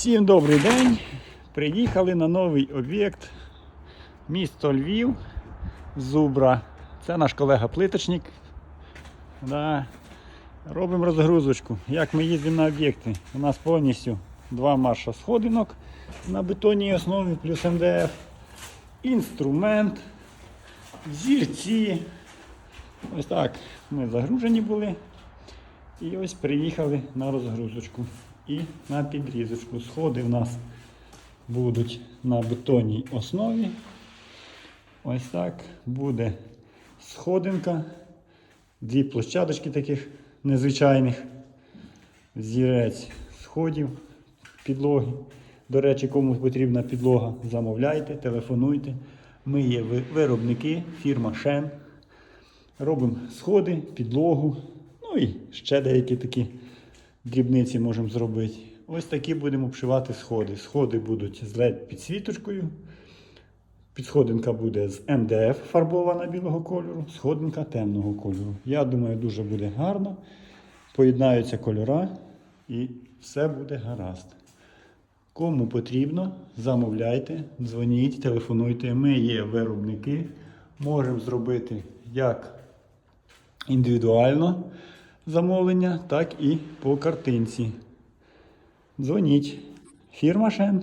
Всім добрий день. Приїхали на новий об'єкт. Місто Львів, Зубра. Це наш колега-плиточник. Да. Робимо розгрузочку. Як ми їздимо на об'єкти. У нас повністю два марша сходинок на бетонній основі плюс МДФ. Інструмент, зірці. Ось так ми загружені були. І ось приїхали на розгрузочку і на підрізочку. Сходи в нас будуть на бетонній основі. Ось так буде сходинка. Дві площадочки таких незвичайних. Зірець сходів підлоги. До речі, кому потрібна підлога, замовляйте, телефонуйте. Ми є виробники, фірма Шен. Робимо сходи, підлогу, ну і ще деякі такі дрібниці можемо зробити. Ось такі будемо обшивати сходи. Сходи будуть з LED підсвіточкою. Підсходинка буде з МДФ фарбована білого кольору, сходинка темного кольору. Я думаю, дуже буде гарно. Поєднаються кольора і все буде гаразд. Кому потрібно, замовляйте, дзвоніть, телефонуйте. Ми є виробники. Можемо зробити як індивідуально замовлення, так і по картинці. Дзвоніть. Фірма Шен.